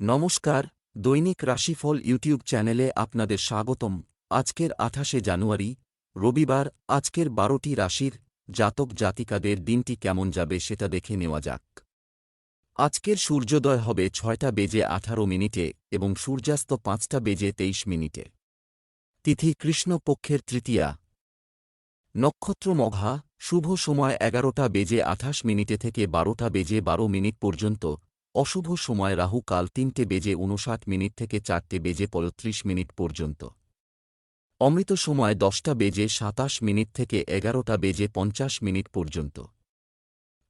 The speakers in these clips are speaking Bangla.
নমস্কার, দৈনিক রাশিফল ইউটিউব চ্যানেলে আপনাদের স্বাগতম। আজকের আঠাশে জানুয়ারি, রবিবার, আজকের বারোটি রাশির জাতক জাতিকাদের দিনটি কেমন যাবে সেটা দেখে নেওয়া যাক। আজকের সূর্যোদয় হবে ছয়টা বেজে আঠারো মিনিটে এবং সূর্যাস্ত পাঁচটা বেজে তেইশ মিনিটে। তিথি কৃষ্ণপক্ষের তৃতীয়া। নক্ষত্র মঘা, শুভ সময় এগারোটা বেজে আঠাশ মিনিটে থেকে বারোটা বেজে বারো মিনিট পর্যন্ত অশুভ সময় রাহু কাল তিনটে বেজে উনষাট মিনিট থেকে চারটে বেজে পঁয়ত্রিশ মিনিট পর্যন্ত। অমৃত সময় দশটা বেজে সাতাশ মিনিট থেকে এগারোটা বেজে পঞ্চাশ মিনিট পর্যন্ত।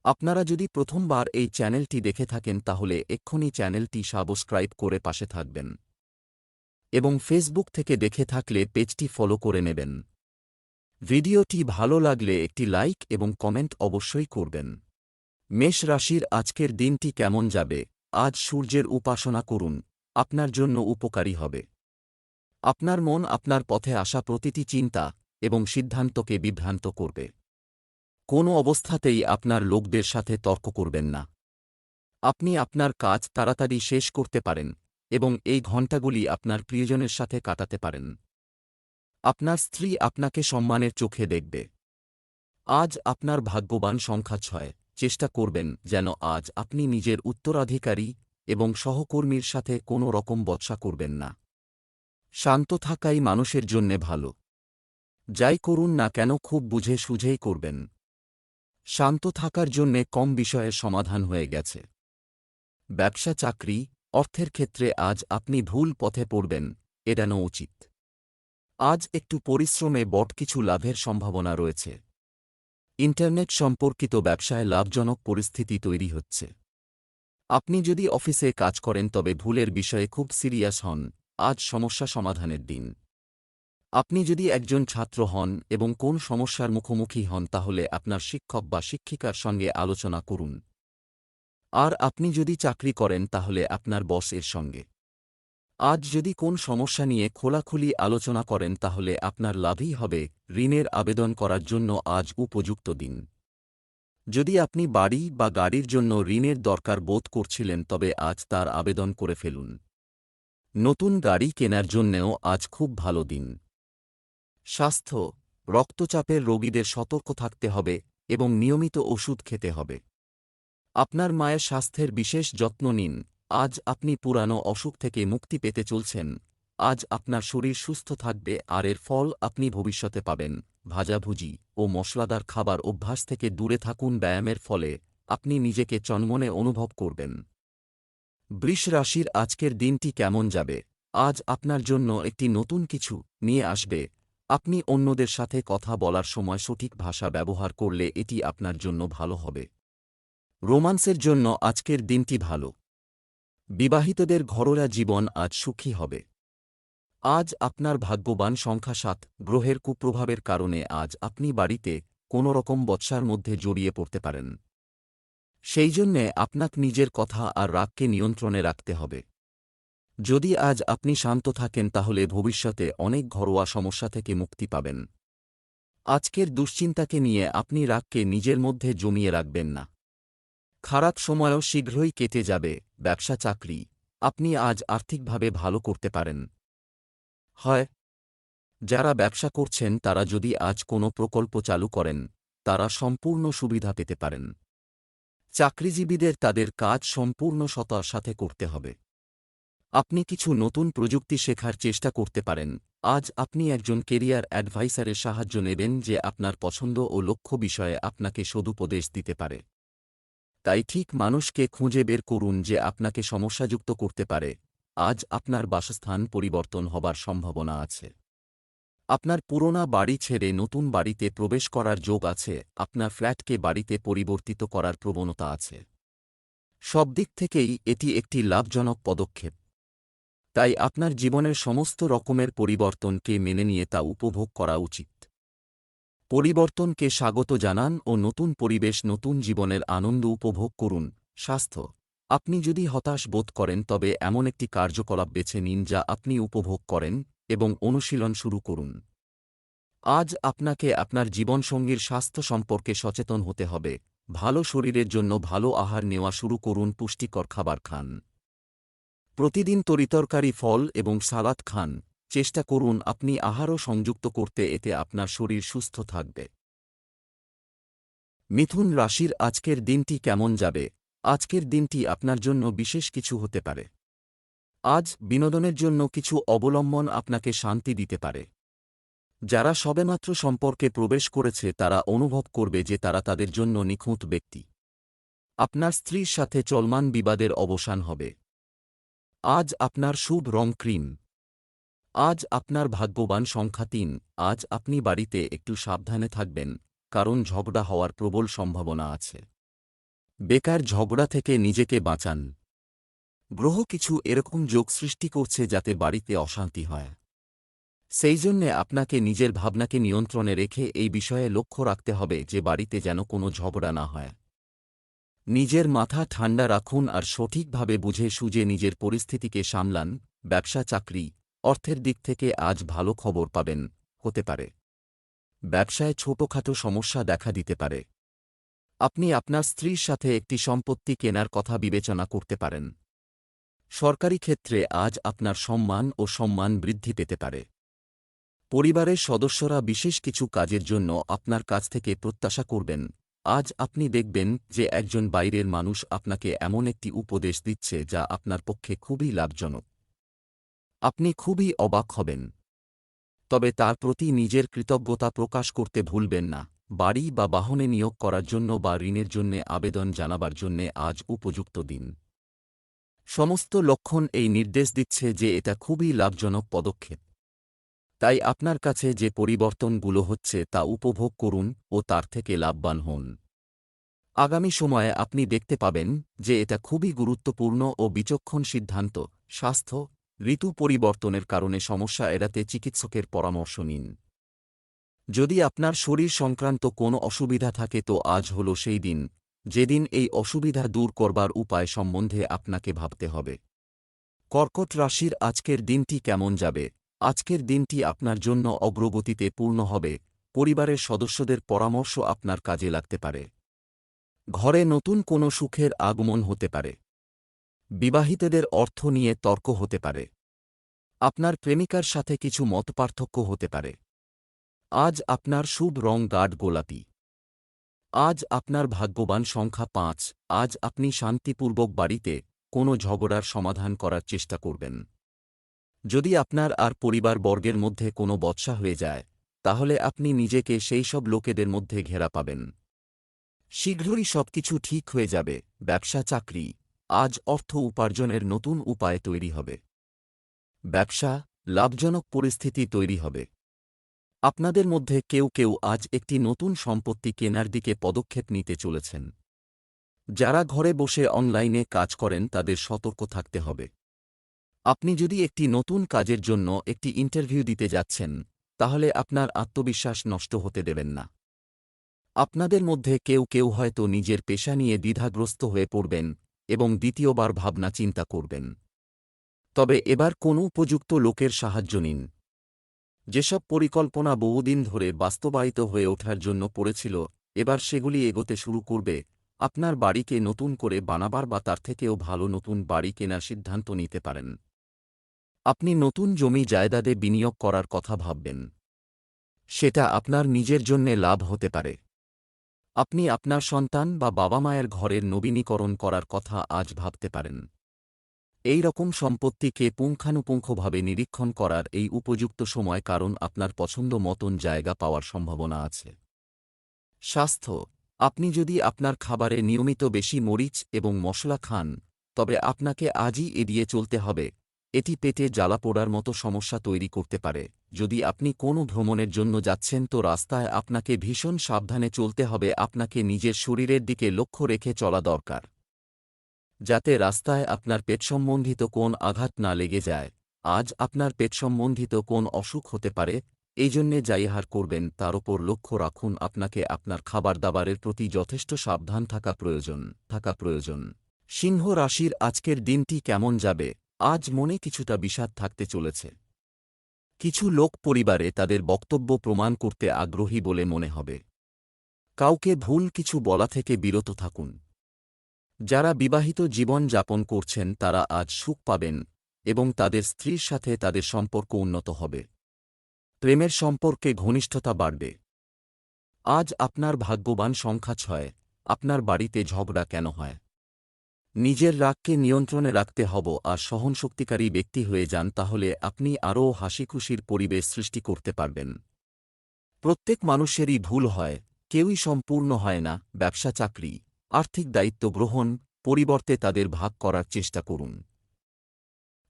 আপনারা যদি প্রথমবার এই চ্যানেলটি দেখে থাকেন তাহলে এক্ষুনি চ্যানেলটি সাবস্ক্রাইব করে পাশে থাকবেন। এবং ফেসবুক থেকে দেখে থাকলে পেজটি ফলো করে নেবেন। ভিডিওটি ভালো লাগলে একটি লাইক এবং কমেন্ট অবশ্যই করবেন। মেষ রাশির আজকের দিনটি কেমন যাবে? আজ সূর্যের উপাসনা করুন। আপনার জন্য উপকারী হবে। আপনার মন আপনার পথে আসা প্রতিটি চিন্তা এবং সিদ্ধান্তকে বিভ্রান্ত করবে। কোনো অবস্থাতেই আপনার লোকদের সাথে তর্ক করবেন না। আপনি আপনার কাজ তাড়াতাড়ি শেষ করতে পারেন এবং এই ঘণ্টাগুলি আপনার প্রিয়জনের সাথে কাটাতে পারেন। আপনার স্ত্রী আপনাকে সম্মানের চোখে দেখবে। আজ আপনার ভাগ্যবান সংখ্যা ছয়। চেষ্টা করবেন যেন আজ আপনি নিজের উত্তরাধিকারী এবং সহকর্মীর সাথে কোনো রকম বৎসা করবেন না। শান্ত থাকাই মানুষের জন্যে ভালো। যাই করুন না কেন খুব বুঝে সুঝেই করবেন। শান্ত থাকার জন্যে কম বিষয়ের সমাধান হয়ে গেছে। ব্যবসা চাকরি, অর্থের ক্ষেত্রে আজ আপনি ভুল পথে পড়বেন, এড়ানো উচিত। আজ একটু পরিশ্রমে বট কিছু লাভের সম্ভাবনা রয়েছে। ইন্টারনেট সম্পর্কিত ব্যবসায় লাভজনক পরিস্থিতি তৈরি হচ্ছে। আপনি যদি অফিসে কাজ করেন, তবে ভুলের বিষয়ে খুব সিরিয়াস হন। আজ সমস্যা সমাধানের দিন। আপনি যদি একজন ছাত্র হন এবং কোন সমস্যার মুখোমুখি হন, তাহলে আপনার শিক্ষক বা শিক্ষিকার সঙ্গে আলোচনা করুন। আর আপনি যদি চাকরি করেন, তাহলে আপনার বস এর সঙ্গে। আজ যদি কোন সমস্যা নিয়ে খোলাখুলি আলোচনা করেন তাহলে আপনার লাভই হবে ঋণের আবেদন করার জন্য আজ উপযুক্ত দিন। যদি আপনি বাড়ি বা গাড়ির জন্য ঋণের দরকার বোধ করছিলেন তবে আজ তার আবেদন করে ফেলুন। নতুন গাড়ি কেনার জন্যেও আজ খুব ভালো দিন। স্বাস্থ্য, রক্তচাপের রোগীদের সতর্ক থাকতে হবে এবং নিয়মিত ওষুধ খেতে হবে। আপনার মায়ের স্বাস্থ্যের বিশেষ যত্ন নিন। আজ আপনি পুরানো অসুখ থেকে মুক্তি পেতে চলছেন। আজ আপনার শরীর সুস্থ থাকবে, আর এর ফল আপনি ভবিষ্যতে পাবেন। ভাজাভুজি ও মশলাদার খাবার অভ্যাস থেকে দূরে থাকুন ব্যায়ামের ফলে আপনি নিজেকে চন্মনে অনুভব করবেন। বৃষ রাশির আজকের দিনটি কেমন যাবে? আজ আপনার জন্য একটি নতুন কিছু নিয়ে আসবে। আপনি অন্যদের সাথে কথা বলার সময় সঠিক ভাষা ব্যবহার করলে এটি আপনার জন্য ভালো হবে। রোমান্সের জন্য আজকের দিনটি ভালো। বিবাহিতদের ঘরোয়া জীবন আজ সুখী হবে। আজ আপনার ভাগ্যবান সংখ্যা সাত, গ্রহের কুপ্রভাবের কারণে আজ আপনি বাড়িতে কোনো রকম বৎসার মধ্যে জড়িয়ে পড়তে পারেন। সেই জন্যে আপনাক নিজের কথা আর রাগকে নিয়ন্ত্রণে রাখতে হবে। যদি আজ আপনি শান্ত থাকেন, তাহলে ভবিষ্যতে অনেক ঘরোয়া সমস্যা থেকে মুক্তি পাবেন। আজকের দুশ্চিন্তাকে নিয়ে আপনি রাগকে নিজের মধ্যে জমিয়ে রাখবেন না। খারাপ সময়ও শীঘ্রই কেটে যাবে, ব্যবসা চাকরি। আপনি আজ আর্থিকভাবে ভালো করতে পারেন। হয়। যারা ব্যবসা করছেন, তারা যদি আজ কোনো প্রকল্প চালু করেন, তারা সম্পূর্ণ সুবিধা পেতে পারেন। চাকরিজীবীদের তাদের কাজ সম্পূর্ণ সতার সাথে করতে হবে। আপনি কিছু নতুন প্রযুক্তি শেখার চেষ্টা করতে পারেন। আজ আপনি একজন কেরিয়ার অ্যাডভাইসারের সাহায্য নেবেন যে আপনার পছন্দ ও লক্ষ্য বিষয়ে আপনাকে সদুপদেশ দিতে পারে। তাই ঠিক মানুষকে খুঁজে বের করুন যে আপনাকে সমস্যাযুক্ত করতে পারে। আজ আপনার বাসস্থান পরিবর্তন হবার সম্ভাবনা আছে। আপনার পুরোনা বাড়ি ছেড়ে নতুন বাড়িতে প্রবেশ করার যোগ আছে, আপনার ফ্ল্যাটকে বাড়িতে পরিবর্তিত করার প্রবণতা আছে। সব দিক থেকেই এটি একটি লাভজনক পদক্ষেপ। তাই আপনার জীবনের সমস্ত রকমের পরিবর্তনকে মেনে নিয়ে তা উপভোগ করা উচিত। পরিবর্তনকে স্বাগত জানান ও নতুন পরিবেশ, নতুন জীবনের আনন্দ উপভোগ করুন। স্বাস্থ্য। আপনি যদি হতাশ বোধ করেন, তবে এমন একটি কার্যকলাপ বেছে নিন যা আপনি উপভোগ করেন এবং অনুশীলন শুরু করুন। আজ আপনাকে আপনার জীবনসঙ্গীর স্বাস্থ্য সম্পর্কে সচেতন হতে হবে। ভালো শরীরের জন্য ভালো আহার নেওয়া শুরু করুন, পুষ্টিকর খাবার খান। প্রতিদিন তরিতরকারি ফল এবং সালাদ খান। চেষ্টা করুন আপনি আহারও সংযুক্ত করতে, এতে আপনার শরীর সুস্থ থাকবে। মিথুন রাশির আজকের দিনটি কেমন যাবে? আজকের দিনটি আপনার জন্য বিশেষ কিছু হতে পারে। আজ বিনোদনের জন্য কিছু অবলম্বন আপনাকে শান্তি দিতে পারে। যারা সবেমাত্র সম্পর্কে প্রবেশ করেছে, তারা অনুভব করবে যে তারা তাদের জন্য নিখুঁত ব্যক্তি। আপনার স্ত্রীর সাথে চলমান বিবাদের অবসান হবে। আজ আপনার শুভ রং ক্রিম। আজ আপনার ভাগ্যবান সংখ্যা তিন। আজ আপনি বাড়িতে একটু সাবধানে থাকবেন, কারণ ঝগড়া হওয়ার প্রবল সম্ভাবনা আছে। বেকার ঝগড়া থেকে নিজেকে বাঁচান। গ্রহ কিছু এরকম যোগ সৃষ্টি করছে যাতে বাড়িতে অশান্তি হয়। সেই জন্যে আপনাকে নিজের ভাবনাকে নিয়ন্ত্রণে রেখে এই বিষয়ে লক্ষ্য রাখতে হবে যে বাড়িতে যেন কোনো ঝগড়া না হয়। নিজের মাথা ঠান্ডা রাখুন আর সঠিকভাবে বুঝে সুঝে নিজের পরিস্থিতিকে সামলান, ব্যবসা, চাকরি অর্থের দিক থেকে আজ ভালো খবর পাবেন, হতে পারে। ব্যবসায় ছোটখাটো সমস্যা দেখা দিতে পারে। আপনি আপনার স্ত্রীর সাথে একটি সম্পত্তি কেনার কথা বিবেচনা করতে পারেন। সরকারি ক্ষেত্রে আজ আপনার সম্মান ও সম্মান বৃদ্ধি পেতে পারে। পরিবারের সদস্যরা বিশেষ কিছু কাজের জন্য আপনার কাছ থেকে প্রত্যাশা করবেন। আজ আপনি দেখবেন যে একজন বাইরের মানুষ আপনাকে এমন একটি উপদেশ দিচ্ছে যা আপনার পক্ষে খুবই লাভজনক। আপনি খুবই অবাক হবেন। তবে তার প্রতি নিজের কৃতজ্ঞতা প্রকাশ করতে ভুলবেন না। বাড়ি বা বাহনে নিয়োগ করার জন্য বা ঋণের জন্য আবেদন জানাবার জন্যে আজ উপযুক্ত দিন। সমস্ত লক্ষণ এই নির্দেশ দিচ্ছে যে এটা খুবই লাভজনক পদক্ষেপ। তাই আপনার কাছে যে পরিবর্তনগুলো হচ্ছে তা উপভোগ করুন ও তার থেকে লাভবান হন। আগামী সময়ে আপনি দেখতে পাবেন যে এটা খুবই গুরুত্বপূর্ণ ও বিচক্ষণ সিদ্ধান্ত, স্বাস্থ্য ঋতু পরিবর্তনের কারণে সমস্যা এড়াতে চিকিৎসকের পরামর্শ নিন। যদি আপনার শরীর সংক্রান্ত কোনো অসুবিধা থাকে তো আজ হল সেই দিন, যেদিন এই অসুবিধা দূর করবার উপায় সম্বন্ধে আপনাকে ভাবতে হবে। কর্কট রাশির আজকের দিনটি কেমন যাবে? আজকের দিনটি আপনার জন্য অগ্রগতিতে পূর্ণ হবে, পরিবারের সদস্যদের পরামর্শ আপনার কাজে লাগতে পারে। ঘরে নতুন কোনো সুখের আগমন হতে পারে। বিবাহিতদের অর্থ নিয়ে তর্ক হতে পারে। আপনার প্রেমিকার সাথে কিছু মতপার্থক্য হতে পারে। আজ আপনার শুভ রং গাঢ় গোলাপি। আজ আপনার ভাগ্যবান সংখ্যা পাঁচ। আজ আপনি শান্তিপূর্বক বাড়িতে কোনো ঝগড়ার সমাধান করার চেষ্টা করবেন। যদি আপনার আর পরিবার বর্গের মধ্যে কোনো বৎসা হয়ে যায়, তাহলে আপনি নিজেকে সেই সব লোকেদের মধ্যে ঘেরা পাবেন। শীঘ্রই সবকিছু ঠিক হয়ে যাবে। ব্যবসা চাকরি আজ অর্থ উপার্জনের নতুন উপায় তৈরি হবে। ব্যবসা লাভজনক পরিস্থিতি তৈরি হবে। আপনাদের মধ্যে কেউ কেউ আজ একটি নতুন সম্পত্তি কেনার দিকে পদক্ষেপ নিতে চলেছেন। যারা ঘরে বসে অনলাইনে কাজ করেন তাদের সতর্ক থাকতে হবে। আপনি যদি একটি নতুন কাজের জন্য একটি ইন্টারভিউ দিতে যাচ্ছেন, তাহলে আপনার আত্মবিশ্বাস নষ্ট হতে দেবেন না। আপনাদের মধ্যে কেউ কেউ হয়তো নিজের পেশা নিয়ে দ্বিধাগ্রস্ত হয়ে পড়বেন এবং দ্বিতীয়বার ভাবনা চিন্তা করবেন। তবে এবার কোনো উপযুক্ত লোকের সাহায্য নিন। যেসব পরিকল্পনা বহুদিন ধরে বাস্তবায়িত হয়ে ওঠার জন্য পড়েছিল, এবার সেগুলি এগোতে শুরু করবে। আপনার বাড়িকে নতুন করে বানাবার বা তার থেকেও ভালো নতুন বাড়ি কেনার সিদ্ধান্ত নিতে পারেন। আপনি নতুন জমি জায়দাদে বিনিয়োগ করার কথা ভাববেন। সেটা আপনার নিজের জন্যে লাভ হতে পারে। আপনি আপনার সন্তান বা বাবা মায়ের ঘরের নবীনীকরণ করার কথা আজ ভাবতে পারেন। এই রকম সম্পত্তিকে পুঙ্খানুপুঙ্খভাবে নিরীক্ষণ করার এই উপযুক্ত সময় কারণ আপনার পছন্দ মতন জায়গা পাওয়ার সম্ভাবনা আছে। স্বাস্থ্য, আপনি যদি আপনার খাবারে নিয়মিত বেশি মরিচ এবং মশলা খান, তবে আপনাকে আজই এড়িয়ে চলতে হবে। এটি পেটে জ্বালা পোড়ার মতো সমস্যা তৈরি করতে পারে। যদি আপনি কোনো ভ্রমণের জন্য যাচ্ছেন তো রাস্তায় আপনাকে ভীষণ সাবধানে চলতে হবে, আপনাকে নিজের শরীরের দিকে লক্ষ্য রেখে চলা দরকার। যাতে রাস্তায় আপনার পেট সম্বন্ধিত কোন আঘাত না লেগে যায়। আজ আপনার পেট সম্বন্ধিত কোন অসুখ হতে পারে, এই জন্যে যাইহার করবেন, তার ওপর লক্ষ্য রাখুন, আপনাকে আপনার খাবার দাবারের প্রতি যথেষ্ট সাবধান থাকা প্রয়োজন থাকা প্রয়োজন। সিংহ রাশির আজকের দিনটি কেমন যাবে? আজ মনে কিছুটা বিষাদ থাকতে চলেছে। কিছু লোক পরিবারে তাদের বক্তব্য প্রমাণ করতে আগ্রহী বলে মনে হবে। কাউকে ভুল কিছু বলা থেকে বিরত থাকুন। যারা বিবাহিত জীবন যাপন করছেন, তারা আজ সুখ পাবেন এবং তাদের স্ত্রীর সাথে তাদের সম্পর্ক উন্নত হবে। প্রেমের সম্পর্কে ঘনিষ্ঠতা বাড়বে। আজ আপনার ভাগ্যবান সংখ্যা ছয়, আপনার বাড়িতে ঝগড়া কেন হয়? নিজের রাগকে নিয়ন্ত্রণে রাখতে হব আর সহনশক্তিকারী ব্যক্তি হয়ে যান তাহলে আপনি আরও হাসিখুশির পরিবেশ সৃষ্টি করতে পারবেন। প্রত্যেক মানুষেরই ভুল হয়, কেউই সম্পূর্ণ হয় না, ব্যবসা চাকরি, আর্থিক দায়িত্ব গ্রহণ, পরিবর্তে তাদের ভাগ করার চেষ্টা করুন।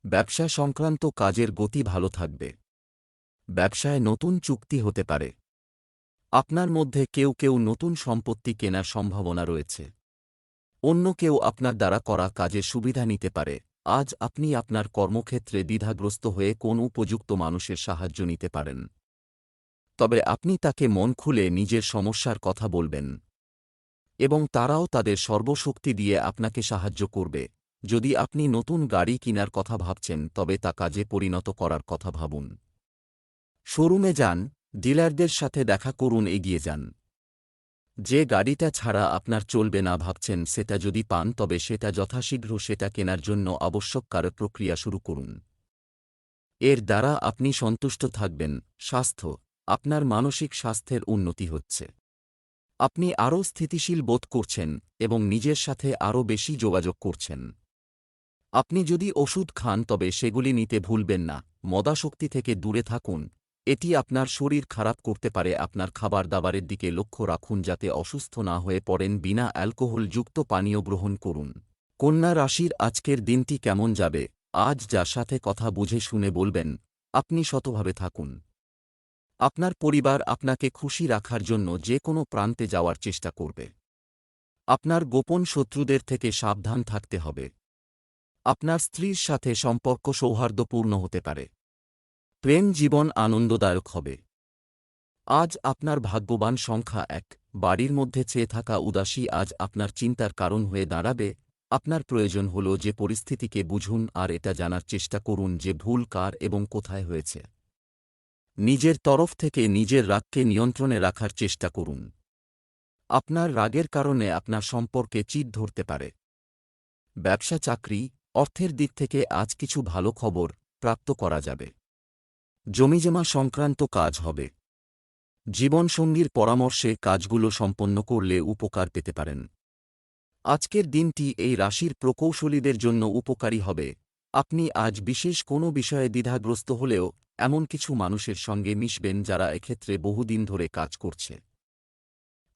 ব্যবসা সংক্রান্ত কাজের গতি ভালো থাকবে। ব্যবসায় নতুন চুক্তি হতে পারে। আপনার মধ্যে কেউ কেউ নতুন সম্পত্তি কেনার সম্ভাবনা রয়েছে। অন্য কেউ আপনার দ্বারা করা কাজে সুবিধা নিতে পারে। আজ আপনি আপনার কর্মক্ষেত্রে দ্বিধাগ্রস্ত হয়ে কোন উপযুক্ত মানুষের সাহায্য নিতে পারেন। তবে আপনি তাকে মন খুলে নিজের সমস্যার কথা বলবেন। এবং তারাও তাদের সর্বশক্তি দিয়ে আপনাকে সাহায্য করবে। যদি আপনি নতুন গাড়ি কিনার কথা ভাবছেন, তবে তা কাজে পরিণত করার কথা ভাবুন। শোরুমে যান, ডিলারদের সাথে দেখা করুন, এগিয়ে যান। যে গাড়িটা ছাড়া আপনার চলবে না ভাবছেন সেটা যদি পান তবে সেটা যথাশীঘ্র সেটা কেনার জন্য আবশ্যক কারও প্রক্রিয়া শুরু করুন। এর দ্বারা আপনি সন্তুষ্ট থাকবেন, স্বাস্থ্য, আপনার মানসিক স্বাস্থ্যের উন্নতি হচ্ছে। আপনি আরও স্থিতিশীল বোধ করছেন এবং নিজের সাথে আরও বেশি যোগাযোগ করছেন। আপনি যদি ওষুধ খান তবে সেগুলি নিতে ভুলবেন না, মদাশক্তি থেকে দূরে থাকুন এটি আপনার শরীর খারাপ করতে পারে। আপনার খাবার দাবারের দিকে লক্ষ্য রাখুন যাতে অসুস্থ না হয়ে পড়েন বিনা অ্যালকোহলযুক্ত পানীয় গ্রহণ করুন। কন্যা রাশির আজকের দিনটি কেমন যাবে? আজ যার সাথে কথা বুঝে শুনে বলবেন, আপনি শতভাবে থাকুন। আপনার পরিবার আপনাকে খুশি রাখার জন্য যে কোনো প্রান্তে যাওয়ার চেষ্টা করবে। আপনার গোপন শত্রুদের থেকে সাবধান থাকতে হবে। আপনার স্ত্রীর সাথে সম্পর্ক সৌহার্দ্যপূর্ণ হতে পারে। প্রেম জীবন আনন্দদায়ক হবে। আজ আপনার ভাগ্যবান সংখ্যা এক। বাড়ির মধ্যে চেয়ে থাকা উদাসী আজ আপনার চিন্তার কারণ হয়ে দাঁড়াবে। আপনার প্রয়োজন হল যে পরিস্থিতিকে বুঝুন আর এটা জানার চেষ্টা করুন যে ভুল কার এবং কোথায় হয়েছে। নিজের তরফ থেকে নিজের রাগকে নিয়ন্ত্রণে রাখার চেষ্টা করুন। আপনার রাগের কারণে আপনার সম্পর্কে চিট ধরতে পারে। ব্যবসা, চাকরি, অর্থের দিক থেকে আজ কিছু ভালো খবর প্রাপ্ত করা যাবে। জমিজমা সংক্রান্ত কাজ হবে। জীবনসঙ্গীর পরামর্শে কাজগুলো সম্পন্ন করলে উপকার পেতে পারেন। আজকের দিনটি এই রাশির প্রকৌশলীদের জন্য উপকারী হবে। আপনি আজ বিশেষ কোনো বিষয়ে দ্বিধাগ্রস্ত হলেও এমন কিছু মানুষের সঙ্গে মিশবেন যারা এক্ষেত্রে বহুদিন ধরে কাজ করছে।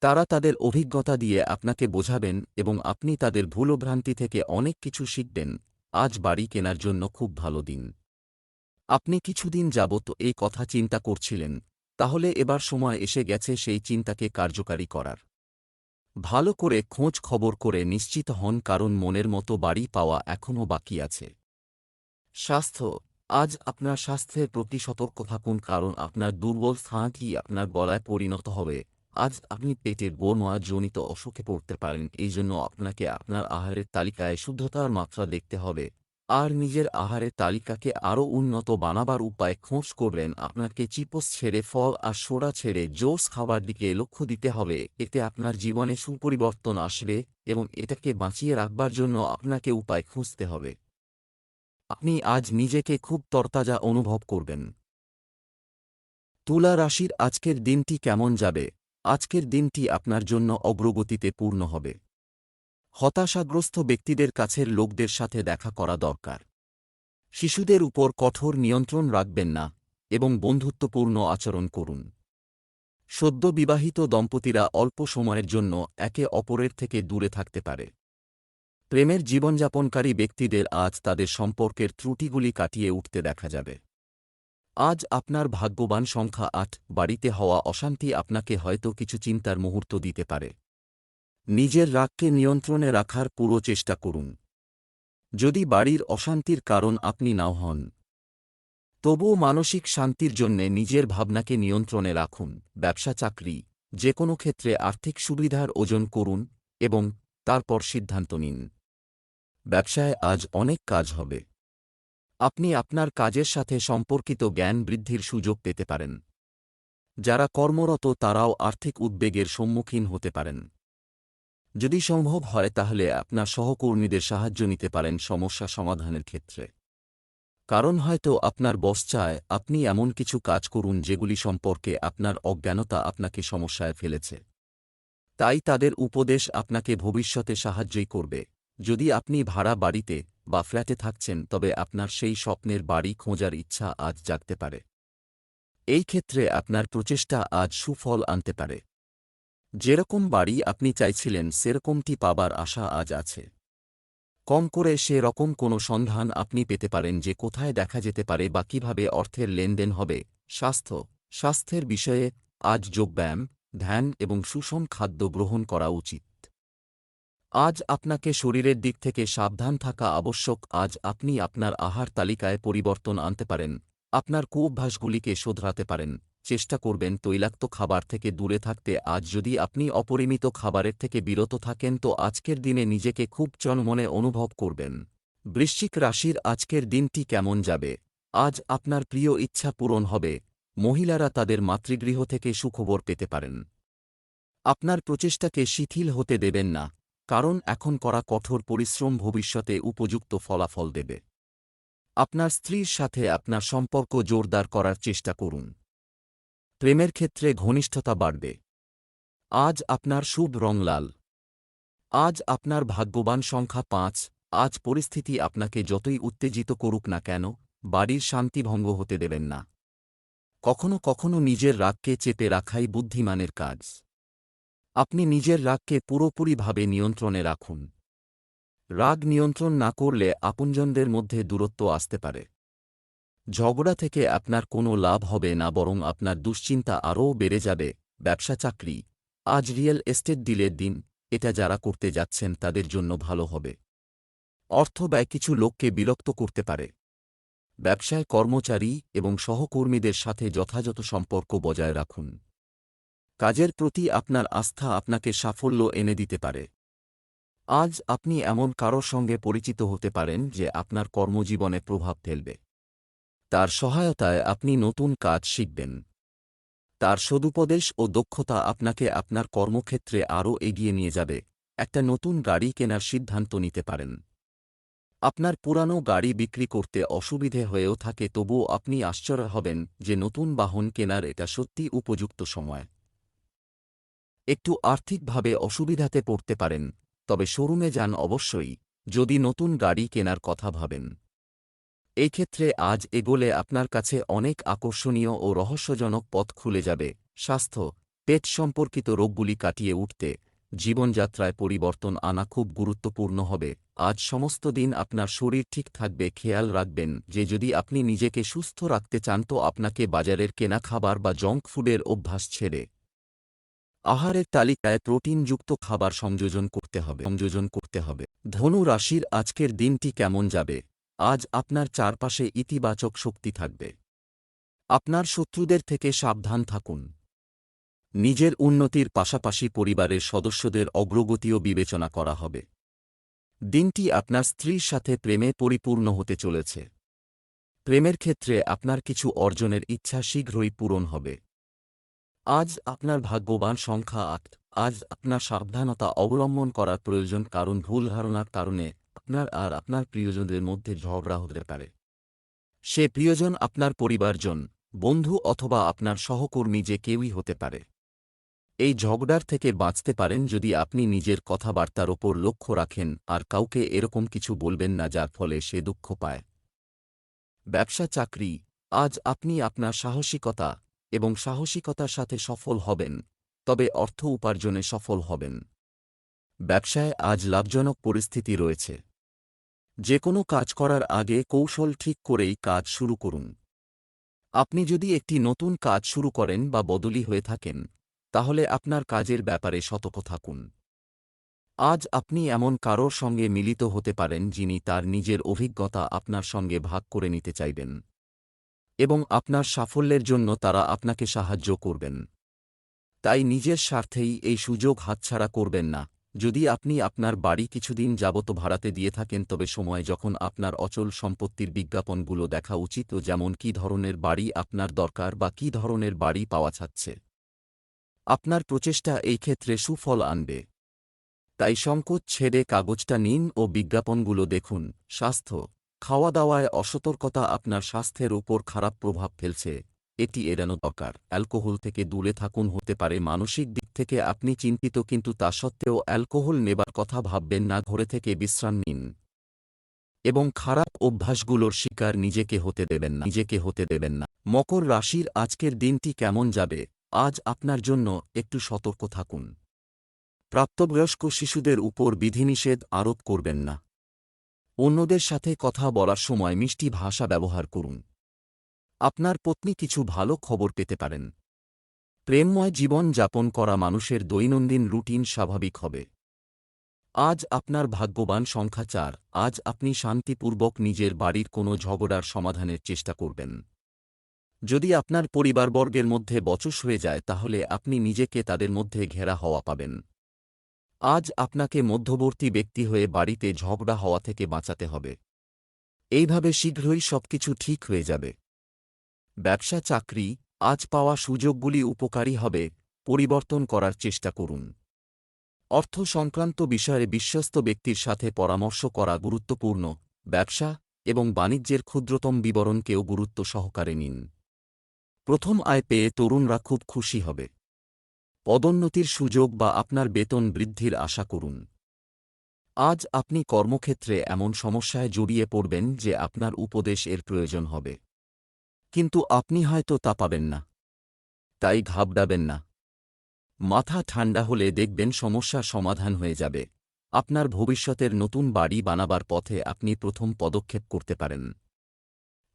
তারা তাদের অভিজ্ঞতা দিয়ে আপনাকে বোঝাবেন এবং আপনি তাদের ভুলভ্রান্তি থেকে অনেক কিছু শিখবেন। আজ বাড়ি কেনার জন্য খুব ভালো দিন। আপনি কিছুদিন যাবত এই কথা চিন্তা করছিলেন, তাহলে এবার সময় এসে গেছে সেই চিন্তাকে কার্যকারী করার। ভালো করে খোঁজ খবর করে নিশ্চিত হন কারণ মনের মতো বাড়ি পাওয়া এখনও বাকি আছে। স্বাস্থ্য, আজ আপনার স্বাস্থ্যের প্রতি সতর্ক থাকুন কারণ আপনার দুর্বল স্থানটি আপনার গলায় পরিণত হবে, আজ আপনি পেটের জনিত অসুখে পড়তে পারেন, এই জন্য আপনাকে আপনার আহারের তালিকায় শুদ্ধতার মাত্রা দেখতে হবে। আর নিজের আহারের তালিকাকে আরও উন্নত বানাবার উপায় খোঁজ করবেন। আপনাকে চিপস ছেড়ে ফল আর সোডা ছেড়ে জোস খাবার দিকে লক্ষ্য দিতে হবে। এতে আপনার জীবনে সুপরিবর্তন আসবে এবং এটাকে বাঁচিয়ে রাখবার জন্য আপনাকে উপায় খুঁজতে হবে। আপনি আজ নিজেকে খুব তরতাজা অনুভব করবেন। তুলা রাশির আজকের দিনটি কেমন যাবে? আজকের দিনটি আপনার জন্য অগ্রগতিতে পূর্ণ হবে। হতাশাগ্রস্ত ব্যক্তিদের কাছের লোকদের সাথে দেখা করা দরকার। শিশুদের উপর কঠোর নিয়ন্ত্রণ রাখবেন না এবং বন্ধুত্বপূর্ণ আচরণ করুন। সদ্য বিবাহিত দম্পতিরা অল্প সময়ের জন্য একে অপরের থেকে দূরে থাকতে পারে। প্রেমের জীবনযাপনকারী ব্যক্তিদের আজ তাদের সম্পর্কের ত্রুটিগুলি কাটিয়ে উঠতে দেখা যাবে। আজ আপনার ভাগ্যবান সংখ্যা আট, বাড়িতে হওয়া অশান্তি আপনাকে হয়তো কিছু চিন্তার মুহূর্ত দিতে পারে। নিজের রাগকে নিয়ন্ত্রণে রাখার পুরো চেষ্টা করুন। যদি বাড়ির অশান্তির কারণ আপনি নাও হন, তবুও মানসিক শান্তির জন্যে নিজের ভাবনাকে নিয়ন্ত্রণে রাখুন। ব্যবসা, চাকরি যে কোনো ক্ষেত্রে আর্থিক সুবিধার ওজন করুন এবং তারপর সিদ্ধান্ত নিন। ব্যবসায় আজ অনেক কাজ হবে। আপনি আপনার কাজের সাথে সম্পর্কিত জ্ঞান বৃদ্ধির সুযোগ পেতে পারেন। যারা কর্মরত তারাও আর্থিক উদ্বেগের সম্মুখীন হতে পারেন। যদি সম্ভব হয়, তাহলে আপনার সহকর্মীদের সাহায্য নিতে পারেন সমস্যা সমাধানের ক্ষেত্রে। কারণ হয়তো আপনার বস চায়, আপনি এমন কিছু কাজ করুন যেগুলি সম্পর্কে আপনার অজ্ঞানতা আপনাকে সমস্যায় ফেলেছে। তাই তাদের উপদেশ আপনাকে ভবিষ্যতে সাহায্যই করবে। যদি আপনি ভাড়া বাড়িতে বা ফ্ল্যাটে থাকছেন, তবে আপনার সেই স্বপ্নের বাড়ি খোঁজার ইচ্ছা আজ জাগতে পারে। এই ক্ষেত্রে আপনার প্রচেষ্টা আজ সুফল আনতে পারে। যেরকম বাড়ি আপনি চাইছিলেন, সেরকমটি পাবার আশা আজ আছে। কম করে সে রকম কোনো সন্ধান আপনি পেতে পারেন যে কোথায় দেখা যেতে পারে বা কীভাবে অর্থের লেনদেন হবে। স্বাস্থ্য, স্বাস্থ্যের বিষয়ে আজ যোগব্যায়াম ধ্যান এবং সুষম খাদ্য গ্রহণ করা উচিত। আজ আপনাকে শরীরের দিক থেকে সাবধান থাকা আবশ্যক। আজ আপনি আপনার আহার তালিকায় পরিবর্তন আনতে পারেন। আপনার কুঅভ্যাসগুলিকে শোধরাতে পারেন। চেষ্টা করবেন তৈলাক্ত খাবার থেকে দূরে থাকতে। আজ যদি আপনি অপরিমিত খাবারের থেকে বিরত থাকেন, তো আজকের দিনে নিজেকে খুব চনমনে অনুভব করবেন। বৃশ্চিক রাশির আজকের দিনটি কেমন যাবে? আজ আপনার প্রিয় ইচ্ছা পূরণ হবে। মহিলারা তাদের মাতৃগৃহ থেকে সুখবর পেতে পারেন। আপনার প্রচেষ্টাকে শিথিল হতে দেবেন না, কারণ এখন করা কঠোর পরিশ্রম ভবিষ্যতে উপযুক্ত ফলাফল দেবে। আপনার স্ত্রীর সাথে আপনার সম্পর্ক জোরদার করার চেষ্টা করুন। প্রেমের ক্ষেত্রে ঘনিষ্ঠতা বাড়বে। আজ আপনার শুভ রং লাল। আজ আপনার ভাগ্যবান সংখ্যা পাঁচ। আজ পরিস্থিতি আপনাকে যতই উত্তেজিত করুক না কেন, বাড়ির শান্তি ভঙ্গ হতে দেবেন না। কখনো কখনো নিজের রাগকে চেপে রাখাই বুদ্ধিমানের কাজ। আপনি নিজের রাগকে পুরোপুরিভাবে নিয়ন্ত্রণে রাখুন। রাগ নিয়ন্ত্রণ না করলে আপনজনদের মধ্যে দূরত্ব আসতে পারে। ঝগড়া থেকে আপনার কোনো লাভ হবে না, বরং আপনার দুশ্চিন্তা আরও বেড়ে যাবে। ব্যবসা চাকরি। আজ রিয়েল এস্টেট ডিলের দিন। এটা যারা করতে যাচ্ছেন, তাদের জন্য ভালো হবে। অর্থ ব্যয় কিছু লোককে বিরক্ত করতে পারে। ব্যবসায় কর্মচারী এবং সহকর্মীদের সাথে যথাযথ সম্পর্ক বজায় রাখুন। কাজের প্রতি আপনার আস্থা আপনাকে সাফল্য এনে দিতে পারে। আজ আপনি এমন কারোর সঙ্গে পরিচিত হতে পারেন, যে আপনার কর্মজীবনে প্রভাব ফেলবে। তার সহায়তায় আপনি নতুন কাজ শিখবেন। তার সদুপদেশ ও দক্ষতা আপনাকে আপনার কর্মক্ষেত্রে আরও এগিয়ে নিয়ে যাবে। একটা নতুন গাড়ি কেনার সিদ্ধান্ত নিতে পারেন। আপনার পুরানো গাড়ি বিক্রি করতে অসুবিধে হয়েও থাকে তবুও আপনি আশ্চর্য হবেন যে নতুন বাহন কেনার এটা সত্যি উপযুক্ত সময়। একটু আর্থিকভাবে অসুবিধাতে পড়তে পারেন, তবে শোরুমে যান অবশ্যই, যদি নতুন গাড়ি কেনার কথা ভাবেন। এই ক্ষেত্রে আজ এগোলে আপনার কাছে অনেক আকর্ষণীয় ও রহস্যজনক পথ খুলে যাবে। স্বাস্থ্য, পেট সম্পর্কিত রোগগুলি কাটিয়ে উঠতে জীবনযাত্রায় পরিবর্তন আনা খুব গুরুত্বপূর্ণ হবে। আজ সমস্ত দিন আপনার শরীর ঠিক থাকবে, খেয়াল রাখবেন যে যদি আপনি নিজেকে সুস্থ রাখতে চান তো আপনাকে বাজারের কেনা খাবার বা জঙ্ক ফুডের অভ্যাস ছেড়ে আহারের তালিকায় প্রোটিনযুক্ত খাবার সংযোজন করতে হবে। সংযোজন করতে হবে। ধনু রাশির আজকের দিনটি কেমন যাবে? আজ আপনার চারপাশে ইতিবাচক শক্তি থাকবে। আপনার শত্রুদের থেকে সাবধান থাকুন। নিজের উন্নতির পাশাপাশি পরিবারের সদস্যদের অগ্রগতিও বিবেচনা করা হবে। দিনটি আপনার স্ত্রীর সাথে প্রেমে পরিপূর্ণ হতে চলেছে। প্রেমের ক্ষেত্রে আপনার কিছু অর্জনের ইচ্ছা শীঘ্রই পূরণ হবে। আজ আপনার ভাগ্যবান সংখ্যা আট। আজ আপনার সাবধানতা অবলম্বন করার প্রয়োজন কারণ ভুল ধারণার কারণে আপনার আর আপনার প্রিয়জনদের মধ্যে ঝগড়া হতে পারে। সে প্রিয়জন আপনার পরিবারজন, বন্ধু অথবা আপনার সহকর্মী যে কেউই হতে পারে। এই ঝগড়ার থেকে বাঁচতে পারেন যদি আপনি নিজের কথাবার্তার ওপর লক্ষ্য রাখেন আর কাউকে এরকম কিছু বলবেন না যার ফলে সে দুঃখ পায়। ব্যবসা চাকরি, আজ আপনি আপনার সাহসিকতা এবং সাহসিকতার সাথে সফল হবেন, তবে অর্থ উপার্জনে সফল হবেন। ব্যবসায় আজ লাভজনক পরিস্থিতি রয়েছে। যে কোনো কাজ করার আগে কৌশল ঠিক করেই কাজ শুরু করুন। আপনি যদি একটি নতুন কাজ শুরু করেন বা বদলি হয়ে থাকেন, তাহলে আপনার কাজের ব্যাপারে সতর্ক থাকুন। আজ আপনি এমন কারোর সঙ্গে মিলিত হতে পারেন যিনি তার নিজের অভিজ্ঞতা আপনার সঙ্গে ভাগ করে নিতে চাইবেন এবং আপনার সাফল্যের জন্য তারা আপনাকে সাহায্য করবেন। তাই নিজের স্বার্থেই এই সুযোগ হাতছাড়া করবেন না। যদি আপনি আপনার বাড়ি কিছুদিন যাবত ভাড়াতে দিয়ে থাকেন, তবে সময় যখন আপনার অচল সম্পত্তির বিজ্ঞাপনগুলো দেখা উচিত যেমন কী ধরনের বাড়ি আপনার দরকার বা কী ধরনের বাড়ি পাওয়া যাচ্ছে। আপনার প্রচেষ্টা এই ক্ষেত্রে সুফল আনবে। তাই সংকোচ ছেড়ে কাগজটা নিন ও বিজ্ঞাপনগুলো দেখুন। স্বাস্থ্য খাওয়া দাওয়ায় অসতর্কতা আপনার স্বাস্থ্যের উপর খারাপ প্রভাব ফেলছে। এটি এড়ানো দরকার। অ্যালকোহল থেকে দূরে থাকুন হতে পারে মানসিক দিক থেকে আপনি চিন্তিত কিন্তু তা সত্ত্বেও অ্যালকোহল নেবার কথা ভাববেন না, ঘরে থেকে বিশ্রাম নিন। এবং খারাপ অভ্যাসগুলোর শিকার নিজেকে হতে দেবেন না, নিজেকে হতে দেবেন না। মকর রাশির আজকের দিনটি কেমন যাবে? আজ আপনার জন্য একটু সতর্ক থাকুন। প্রাপ্তবয়স্ক শিশুদের উপর বিধিনিষেধ আরোপ করবেন না। অন্যদের সাথে কথা বলার সময় মিষ্টি ভাষা ব্যবহার করুন। আপনার পত্নী কিছু ভালো খবর পেতে পারেন। প্রেমময় জীবন যাপন করা মানুষের দৈনন্দিন রুটিন স্বাভাবিক হবে। আজ আপনার ভাগ্যবান সংখ্যা চার, আজ আপনি শান্তিপূর্বক নিজের বাড়ির কোনো ঝগড়ার সমাধানের চেষ্টা করবেন। যদি আপনার পরিবারবর্গের মধ্যে বচস হয়ে যায়, তাহলে আপনি নিজেকে তাদের মধ্যে ঘেরা হওয়া পাবেন। আজ আপনাকে মধ্যবর্তী ব্যক্তি হয়ে বাড়িতে ঝগড়া হওয়া থেকে বাঁচাতে হবে। এইভাবে শীঘ্রই সবকিছু ঠিক হয়ে যাবে। ব্যবসা চাকরি আজ পাওয়া সুযোগগুলি উপকারী হবে, পরিবর্তন করার চেষ্টা করুন। অর্থ সংক্রান্ত বিষয়ে বিশ্বস্ত ব্যক্তির সাথে পরামর্শ করা গুরুত্বপূর্ণ, ব্যবসা এবং বাণিজ্যের ক্ষুদ্রতম বিবরণকেও গুরুত্ব সহকারে নিন। প্রথম আয় পেয়ে তরুণরা খুব খুশি হবে। পদোন্নতির সুযোগ বা আপনার বেতন বৃদ্ধির আশা করুন। আজ আপনি কর্মক্ষেত্রে এমন সমস্যায় জড়িয়ে পড়বেন যে আপনার উপদেশ এর প্রয়োজন হবে। কিন্তু আপনি হয়তো তা পাবেন না। তাই ঘাবড়াবেন না। মাথা ঠান্ডা হলে দেখবেন সমস্যা সমাধান হয়ে যাবে। আপনার ভবিষ্যতের নতুন বাড়ি বানাবার পথে আপনি প্রথম পদক্ষেপ করতে পারেন।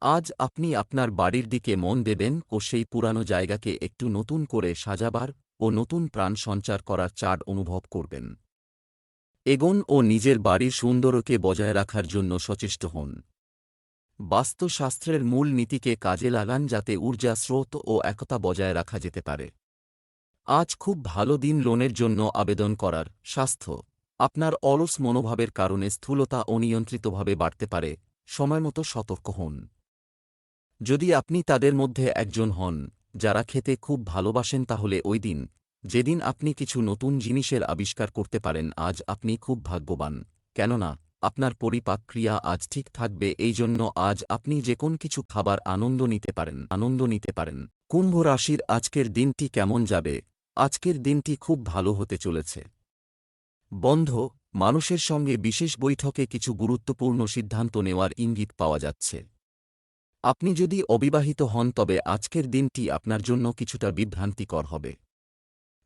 আজ আপনি আপনার বাড়ির দিকে মন দেবেন ও সেই পুরানো জায়গাকে একটু নতুন করে সাজাবার ও নতুন প্রাণ সঞ্চার করার চার অনুভব করবেন। এগোন ও নিজের বাড়ির সুন্দরকে বজায় রাখার জন্য সচেষ্ট হন। বাস্তুশাস্ত্রের মূল নীতিকে কাজে লাগান যাতে ঊর্জা স্রোত ও একতা বজায় রাখা যেতে পারে। আজ খুব ভালো দিন লোনের জন্য আবেদন করার স্বাস্থ্য। আপনার অলস মনোভাবের কারণে স্থূলতা অনিয়ন্ত্রিতভাবে বাড়তে পারে। সময়মতো সতর্ক হন। যদি আপনি তাদের মধ্যে একজন হন, যারা খেতে খুব ভালোবাসেন তাহলে ওই দিন, যেদিন আপনি কিছু নতুন জিনিসের আবিষ্কার করতে পারেন, আজ আপনি খুব ভাগ্যবান। কেননা আপনার পরিপাক ক্রিয়া আজ ঠিক থাকবে এই জন্য আজ আপনি যে কোন কিছু খাবার আনন্দ নিতে পারেন, আনন্দ নিতে পারেন। কুম্ভ রাশির আজকের দিনটি কেমন যাবে? আজকের দিনটি খুব ভালো হতে চলেছে। বন্ধ, মানুষের সঙ্গে বিশেষ বৈঠকে কিছু গুরুত্বপূর্ণ সিদ্ধান্ত নেওয়ার ইঙ্গিত পাওয়া যাচ্ছে। আপনি যদি অবিবাহিত হন, তবে আজকের দিনটি আপনার জন্য কিছুটা বিভ্রান্তিকর হবে।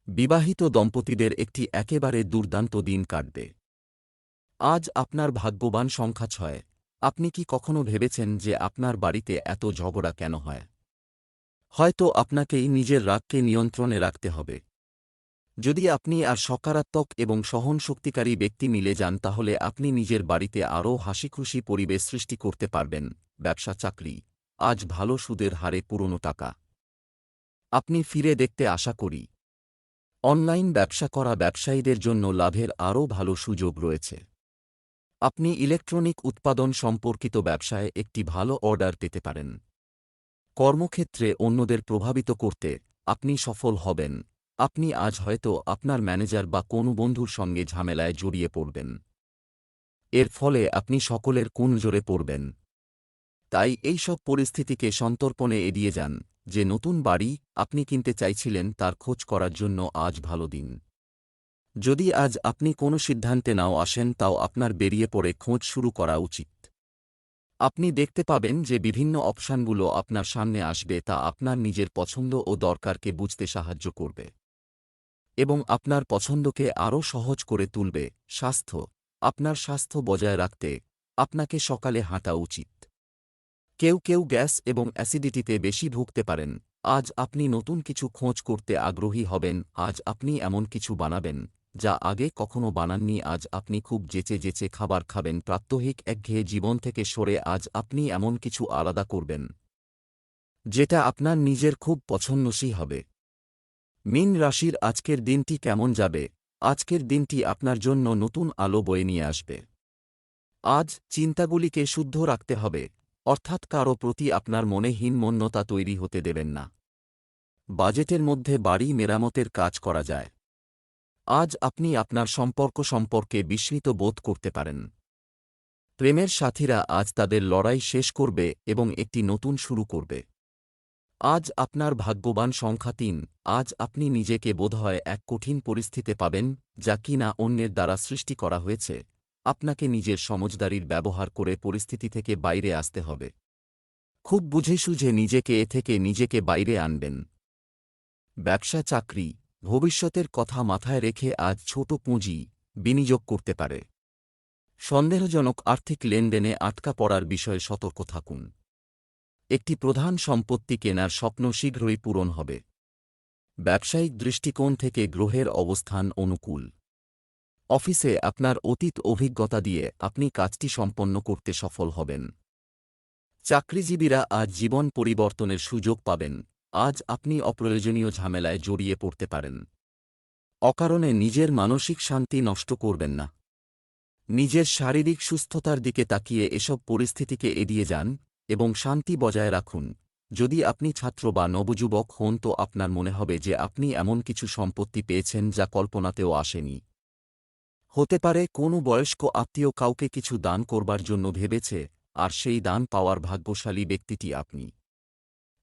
বিবাহিত দম্পতিদের একটি একেবারে দুর্দান্ত দিন কাটবে। আজ আপনার ভাগ্যবান সংখ্যা ছয়। আপনি কি কখনো ভেবেছেন যে আপনার বাড়িতে এত ঝগড়া কেন হয়? হয়তো আপনাকেই নিজের রাগকে নিয়ন্ত্রণে রাখতে হবে। যদি আপনি আর সকারাত্মক এবং সহনশক্তিকারী ব্যক্তি মিলে যান, তাহলে আপনি নিজের বাড়িতে আরও হাসিখুশি পরিবেশ সৃষ্টি করতে পারবেন। ব্যবসা, চাকরি। আজ ভালো সুদের হারে পুরনো টাকা। আপনি ফিরে দেখতে আশা করি। অনলাইন ব্যবসা করা ব্যবসায়ীদের জন্য লাভের আরও ভালো সুযোগ রয়েছে। আপনি ইলেকট্রনিক উৎপাদন সম্পর্কিত ব্যবসায় একটি ভালো অর্ডার পেতে পারেন। কর্মক্ষেত্রে অন্যদের প্রভাবিত করতে আপনি সফল হবেন। আপনি আজ হয়তো আপনার ম্যানেজার বা কোনো বন্ধুর সঙ্গে ঝামেলায় জড়িয়ে পড়বেন। এর ফলে আপনি সকলের কোন জোরে পড়বেন। তাই এই সব পরিস্থিতিকে সন্তর্পণে এড়িয়ে যান যে নতুন বাড়ি আপনি কিনতে চাইছিলেন তার খোঁজ করার জন্য আজ ভালো দিন। যদি আজ আপনি কোনো সিদ্ধান্তে নাও আসেন, তাও আপনার বেরিয়ে পড়ে খোঁজ শুরু করা উচিত। আপনি দেখতে পাবেন যে বিভিন্ন অপশানগুলো আপনার সামনে আসবে, তা আপনার নিজের পছন্দ ও দরকারকে বুঝতে সাহায্য করবে। এবং আপনার পছন্দকে আরও সহজ করে তুলবে। স্বাস্থ্য, আপনার স্বাস্থ্য বজায় রাখতে আপনাকে সকালে হাঁটা উচিত। কেউ কেউ গ্যাস এবং অ্যাসিডিটিতে বেশি ভুগতে পারেন। আজ আপনি নতুন কিছু খোঁজ করতে আগ্রহী হবেন, আজ আপনি এমন কিছু বানাবেন। যা আগে কখনো বানাননি, আজ আপনি খুব যেচে যেচে খাবার খাবেন। প্রাত্যহিক একঘেয়ে জীবন থেকে সরে আজ আপনি এমন কিছু আলাদা করবেন, যেটা আপনার নিজের খুব পছন্দসী হবে। মিন রাশির আজকের দিনটি কেমন যাবে? আজকের দিনটি আপনার জন্য নতুন আলো বয়ে নিয়ে আসবে। আজ চিন্তাগুলিকে শুদ্ধ রাখতে হবে, অর্থাৎ কারও প্রতি আপনার মনে হীনমন্যতা তৈরি হতে দেবেন না। বাজেটের মধ্যে বাড়ি মেরামতের কাজ করা যায়। আজ আপনি আপনার সম্পর্ক সম্পর্কে বিস্মিত বোধ করতে পারেন। প্রেমের সাথীরা আজ তাদের লড়াই শেষ করবে এবং একটি নতুন শুরু করবে। আজ আপনার ভাগ্যবান সংখ্যা তিন, আজ আপনি নিজেকে বোধহয় এক কঠিন পরিস্থিতি পাবেন, যা কিনা অন্যের দ্বারা সৃষ্টি করা হয়েছে। আপনাকে নিজের সমজদারির ব্যবহার করে পরিস্থিতি থেকে বাইরে আসতে হবে। খুব বুঝে সুঝে নিজেকে এ থেকে নিজেকে বাইরে আনবেন। ব্যবসা চাকরি ভবিষ্যতের কথা মাথায় রেখে আজ ছোট পুঁজি বিনিয়োগ করতে পারে। সন্দেহজনক আর্থিক লেনদেনে আটকা পড়ার বিষয়ে সতর্ক থাকুন। একটি প্রধান সম্পত্তি কেনার স্বপ্ন শীঘ্রই পূরণ হবে। ব্যবসায়িক দৃষ্টিকোণ থেকে গ্রহের অবস্থান অনুকূল। অফিসে আপনার অতীত অভিজ্ঞতা দিয়ে আপনি কাজটি সম্পন্ন করতে সফল হবেন। চাকরিজীবীরা আজ জীবন পরিবর্তনের সুযোগ পাবেন। আজ আপনি অপ্রয়োজনীয় ঝামেলায় জড়িয়ে পড়তে পারেন। অকারণে নিজের মানসিক শান্তি নষ্ট করবেন না। নিজের শারীরিক সুস্থতার দিকে তাকিয়ে এসব পরিস্থিতিকে এড়িয়ে যান এবং শান্তি বজায় রাখুন। যদি আপনি ছাত্র বা নবযুবক হন তো আপনার মনে হবে যে আপনি এমন কিছু সম্পত্তি পেয়েছেন যা কল্পনাতেও আসেনি। হতে পারে কোনো বয়স্ক আত্মীয় কাউকে কিছু দান করবার জন্য ভেবেছে, আর সেই দান পাওয়ার ভাগ্যশালী ব্যক্তিটি আপনি।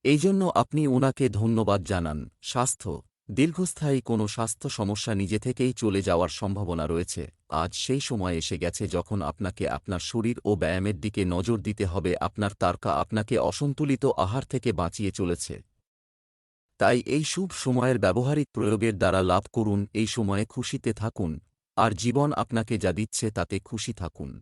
এই জন্য আপনি ওনাকে ধন্যবাদ জানান। স্বাস্থ্য। দীর্ঘস্থায়ী কোনো স্বাস্থ্য সমস্যা নিজে থেকেই চলে যাওয়ার সম্ভাবনা রয়েছে। আজ সেই সময় এসে গেছে যখন আপনাকে আপনার শরীর ও ব্যায়ামের দিকে নজর দিতে হবে, আপনার তারকা আপনাকে অসন্তুলিত আহার থেকে বাঁচিয়ে চলেছে। তাই এই শুভ সময়ের ব্যবহারিক প্রয়োগের দ্বারা লাভ করুন, এই সময়ে খুশিতে থাকুন। আর জীবন আপনাকে যা দিচ্ছে তাতে খুশি থাকুন।